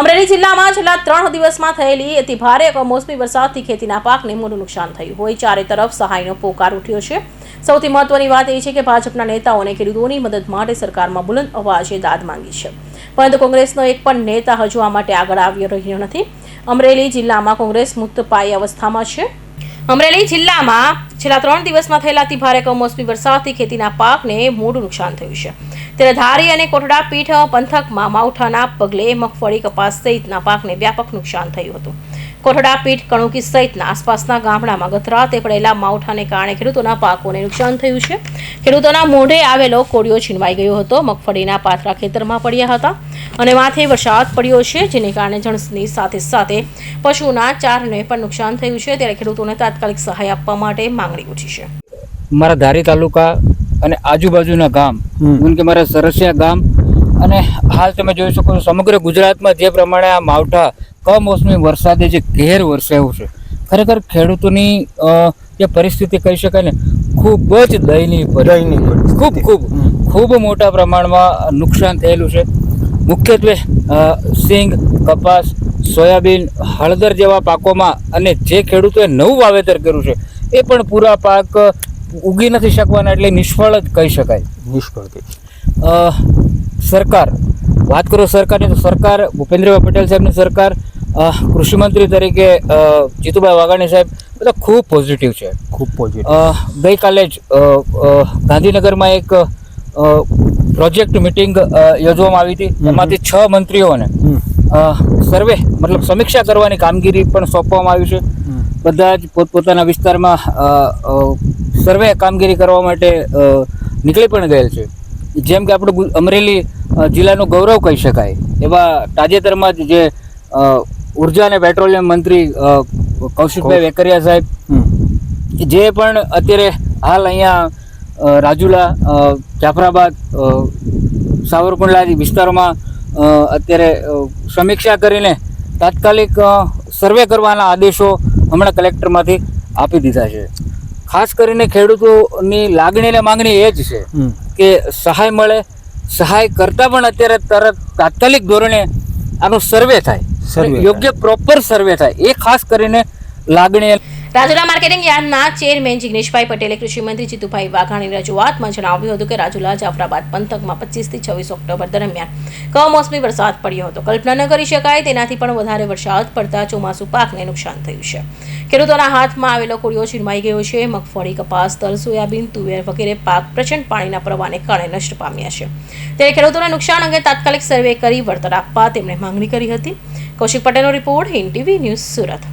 અમરેલી જિલ્લામાં છેલ્લા ત્રણ દિવસમાં થયેલી અતિ ભારે કમોસમી વરસાદથી ખેતીના પાકને મોટું નુકસાન થયું હોય. ચારે તરફ સહાયનો પોકાર ઉઠ્યો છે. સૌથી મહત્વની વાત એ છે કે ભાજપના નેતાઓને ખેડૂતોની મદદ માટે સરકારમાં બુલંદ અવાજે દાદ માંગી છે. પરંતુ કોંગ્રેસનો એક પણ નેતા હજુ આ માટે આગળ આવી રહ્યો નથી. અમરેલી જિલ્લામાં કોંગ્રેસ મુક્ત પાય અવસ્થામાં છે. અમરેલી જિલ્લામાં છેલ્લા ત્રણ દિવસમાં થયેલા અતિ ભારે કમોસમી વરસાદથી ખેતીના પાકને મોટું નુકસાન થયું છે. ત્યારે ધારી અને કોટડા પીઠ પંથકમાં માવઠાના પગલે મગફળી કપાસ સહિતના પાકને વ્યાપક નુકસાન થયું હતું. કોઠડા પીઠ, કણુકી સહિતના આસપાસના ગામડામાં ગત રાતે પડેલા માવઠાને કારણે ખેડૂતોના પાકોને નુકસાન થયું છે. ખેડૂતોના મોઢે આવેલો કોળિયો છીનવાઈ ગયો હતો. મગફળીના પાથરા ખેતરમાં પડ્યા હતા. અને માથે વરસાદ પડ્યો છે જેને કારણે જણસની સાથે સાથે પશુના ચારને પણ નુકસાન થયું છે. ત્યારે ખેડૂતોને તાત્કાલિક સહાય આપવા માટે માંગણી ઉઠી છે. મારા ધારી તાલુકા અને આજુબાજુના ગામ હમ. જેમ કે મારા સરસિયા ગામ અને હાલ તમે જોઈ શકો છો સમગ્ર ગુજરાતમાં જે પ્રમાણે આ માવઠા કમોસમી વરસાદે જે ઘેર વરસાયું છે ખરેખર ખેડૂતોની જે પરિસ્થિતિ કહી શકાય ને ખૂબ જ દયનીય. દયનીય ખૂબ ખૂબ ખૂબ મોટા પ્રમાણમાં નુકસાન થયેલું છે. મુખ્યત્વે સિંગ કપાસ સોયાબીન હળદર જેવા પાકોમાં અને જે ખેડૂતોએ નવું વાવેતર કર્યું છે એ પણ પૂરા પાક ઉગી નથી શકવાના એટલે નિષ્ફળ જ કહી શકાય. નિષ્ફળ સરકાર વાત કરો સરકારની તો સરકાર ભૂપેન્દ્રભાઈ પટેલ સાહેબની સરકાર કૃષિમંત્રી તરીકે જીતુભાઈ વાઘાણી સાહેબ બધા ખૂબ પોઝિટિવ છે. ખૂબ પોઝિટિવ ગઈકાલે જ ગાંધીનગરમાં એક પ્રોજેક્ટ મિટિંગ યોજવામાં આવી હતી. એમાંથી છ મંત્રીઓને સર્વે મતલબ સમીક્ષા કરવાની કામગીરી પણ સોંપવામાં આવી છે. બધા જ પોતપોતાના વિસ્તારમાં સર્વે કામગીરી કરવા માટે નીકળી પણ ગયેલ છે. જેમ કે આપણું અમરેલી જિલ્લાનું ગૌરવ કહી શકાય. એવા તાજેતરમાં જ જે ઊર્જા અને પેટ્રોલિયમ મંત્રી કૌશિકભાઈ વેકરિયા સાહેબ જે પણ અત્યારે હાલ અહીંયા રાજુલા જાફરાબાદ સાવરકુંડલા આદિ વિસ્તારોમાં અત્યારે સમીક્ષા કરીને તાત્કાલિક સર્વે કરવાના આદેશો હમણાં કલેક્ટરમાંથી આપી દીધા છે. ખાસ કરીને ખેડૂતોની લાગણી અને માંગણી એ જ છે કે સહાય મળે સહાય કરતાં પણ અત્યારે તરત તાત્કાલિક ધોરણે આનો સર્વે થાય. સર્વે થાય. યોગ્ય પ્રોપર સર્વે થાય. એ ખાસ કરીને લાગણી રાજુલા માર્કેટિંગ યાર્ડના ચેરમેન જિગ્નેશભાઈ પટેલે કૃષિમંત્રી જીતુભાઈ વાઘાણીની રજૂઆતમાં જણાવ્યું હતું કે રાજુલા જાફરાબાદ પંથકમાં પચીસથી છવ્વીસ ઓક્ટોબર દરમિયાન કમોસમી વરસાદ પડ્યો હતો. કલ્પના ન કરી શકાય તેનાથી પણ વધારે વરસાદ પડતા ચોમાસુ પાકને નુકસાન થયું છે. ખેડૂતોના હાથમાં આવેલો કોળીઓ છીનમાઈ ગયો છે. મગફળી, કપાસ, તલ, સોયાબીન, તુવેર વગેરે પાક પ્રચંડ પાણીના પ્રવાહને કારણે નષ્ટ પામ્યા છે. ત્યારે ખેડૂતોને નુકસાન અંગે તાત્કાલિક સર્વે કરી વળતર આપવા તેમણે માંગણી કરી હતી. કૌશિક પટેલનો report Hind TV news Surat.